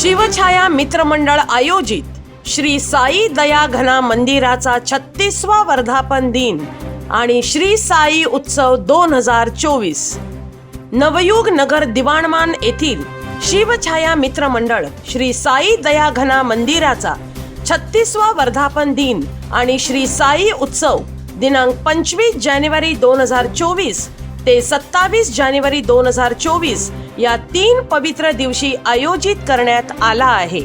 शिवछाया मित्रमंडळ आयोजित श्री साई दयाघना मंदिराचा छत्तीसवा वर्धापन दिन आणि श्री साई उत्सव दोन हजार चोवीस. नवयुग नगर दिवाणमान येथील शिवछाया मित्रमंडळ श्री साई दयाघना मंदिराचा छत्तीसवा वर्धापन दिन आणि श्री साई उत्सव दिनांक पंचवीस जानेवारी दोन हजार चोवीस ते सत्तावीस जानेवारी दोन हजार चोवीस या तीन पवित्र दिवशी आयोजित करण्यात आला आहे.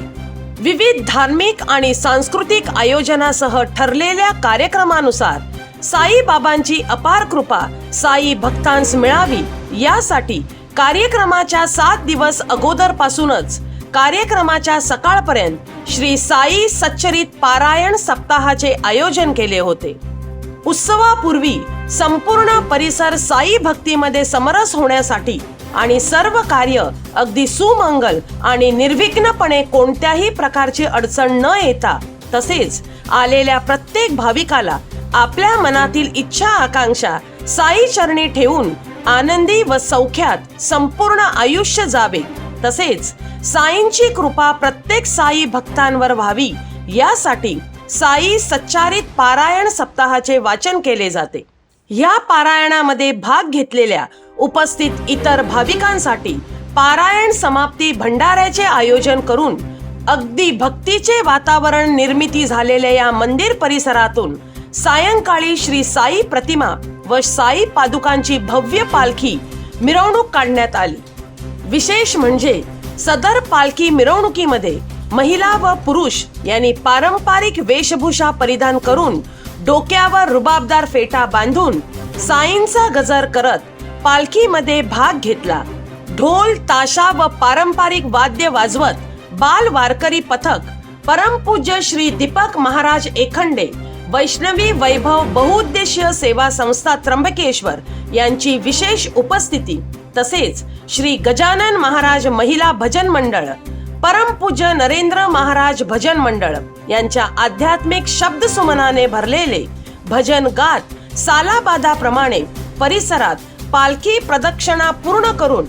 विविध धार्मिक आणि सांस्कृतिक आयोजनासह ठरलेल्या कार्यक्रमानुसार साई बाबांची अपार कृपा साई भक्तांस मिळावी यासाठी कार्यक्रमाच्या सात दिवस अगोदरपासूनच कार्यक्रमाच्या सकाळपर्यंत श्री साई सच्चरित पारायण सप्ताहाचे आयोजन केले होते. उत्सवापूर्वी संपूर्ण परिसर साई भक्तीमध्ये समरस होण्यासाठी आणि सर्व कार्य अगदी सुमंगल आणि निर्विघ्नपणे कोणत्याही प्रकारची अडचण न येता तसेच आलेल्या प्रत्येक भाविकाला आपल्या मनातील इच्छा आकांक्षा साई चरणी ठेवून आनंदी व सौख्यात संपूर्ण आयुष्य जावे. तसेच साईंची कृपा प्रत्येक साई भक्तांवर व्हावी यासाठी साई सच्चारित पारायण सप्ताहाचे वाचन केले जाते. या पारायणामध्ये भाग घेतलेल्या उपस्थित इतर भाविकांसाठी पारायण समाप्ती भंडाऱ्याचे आयोजन करून अगदी भक्तीचे वातावरण निर्मिती झालेल्या या मंदिर परिसरातून सायंकाळी श्री साई प्रतिमा व साई पादुकांची भव्य पालखी मिरवणूक काढण्यात आली. विशेष म्हणजे सदर पालखी मिरवणुकीमध्ये महिला व पुरुष यांनी पारंपरिक वेशभूषा परिधान करून डोक्यावर रुबाबदार फेटा बांधून साईंचा गजर करत पालखीमध्ये भाग घेतला. ढोल ताशा व पारंपरिक वाद्य वाजवत बाल वारकरी पथक परमपूज्य श्री दीपक महाराज एखंडे वैष्णवी वैभव बहुउद्देशीय सेवा संस्था त्र्यंबकेश्वर यांची विशेष उपस्थिती तसेच श्री गजानन महाराज महिला भजन मंडळ परमपूज्य नरेंद्र महाराज भजन मंडळ यांच्या आध्यात्मिक शब्द सुमनाने भरलेले भजन गात सालाबादाप्रमाणे परिसरात पालखी प्रदक्षिणा पूर्ण करून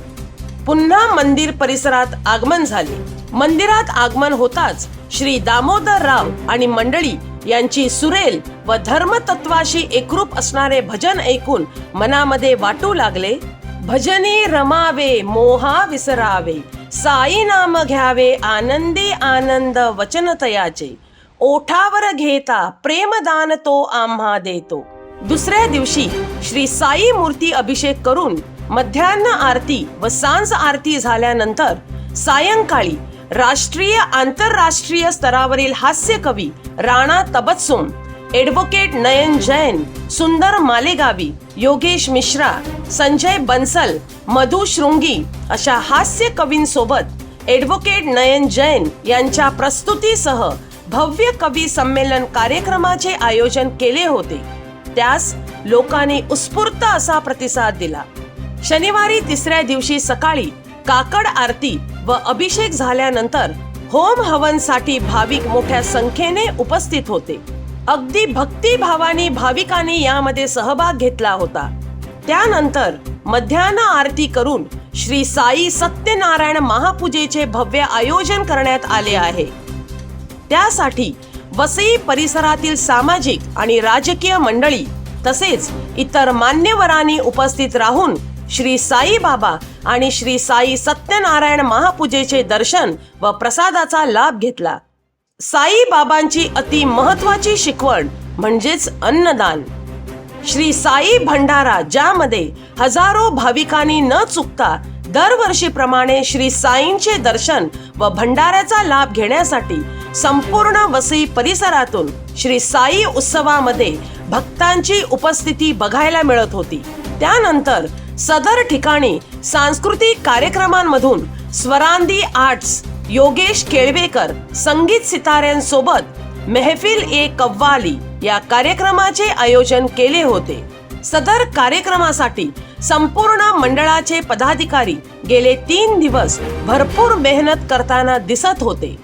पुन्हा मंदिर परिसरात आगमन झाले. मंदिरात आगमन होताच श्री दामोदर राव आणि मंडळी यांची सुरेल व धर्मतत्वाशी एकरूप असणारे भजन ऐकून मनामध्ये वाटू लागले भजनी रमावे मोहा विसरावे साई नाम घ्यावे आनंदी आनंद वचनतयाचे. ओठावर घेता प्रेमदान तो आम्हा देतो. दुसऱ्या दिवशी श्री साई मूर्ती अभिषेक करून मध्यान्ह आरती व सांज आरती झाल्यानंतर सायंकाळी राष्ट्रीय आंतरराष्ट्रीय स्तरावरील हास्य कवी राणा तबत्सोम ॲडव्होकेट नयन जैन सुंदर मालेगावी योगेश मिश्रा संजय बन्सल मधु शृंगी अशा हास्य कवींसोबत ॲडव्होकेट नयन जैन यांच्या प्रस्तुतीसह भव्य कवी संमेलन कार्यक्रमाचे आयोजन केले होते. त्यास लोकांनी उत्स्फूर्त असा प्रतिसाद दिला. शनिवारी तिसऱ्या दिवशी सकाळी काकड आरती व अभिषेक झाल्यानंतर होम हवनसाठी भाविक मोठ्या संख्येने उपस्थित होते. अगदी भक्तिभावाने भाविकांनी यामध्ये सहभाग घेतला होता. त्यानंतर मध्यान्ह आरती करून श्री साई सत्यनारायण महापूजेचे भव्य आयोजन करण्यात आले आहे. त्यासाठी वसई परिसरातील सामाजिक आणि राजकीय मंडळी तसेच इतर मान्यवरांनी उपस्थित राहून श्री साई बाबा आणि श्री साई सत्यनारायण महापूजेचे दर्शन व प्रसादाचा लाभ घेतला. साई बाबांची अति महत्वाची शिकवण म्हणजेच अन्नदान. श्री साई भंडारा ज्यामध्ये हजारो भाविकांनी न चुकता दरवर्षीप्रमाणे श्री साईंचे दर्शन व भंडाऱ्याचा लाभ घेण्यासाठी संपूर्ण वसई परिसरातून श्री साई उत्सवामध्ये भक्तांची उपस्थिती बघायला मिळत होती. त्यानंतर सदर ठिकाणी सांस्कृतिक कार्यक्रमांमधून स्वरांदी आर्ट्स योगेश केळवेकर संगीत सिताऱ्यांसोबत मेहफिल ए कव्वाली या कार्यक्रमाचे आयोजन केले होते. सदर कार्यक्रमासाठी संपूर्ण मंडळाचे पदाधिकारी गेले तीन दिवस भरपूर मेहनत करताना दिसत होते.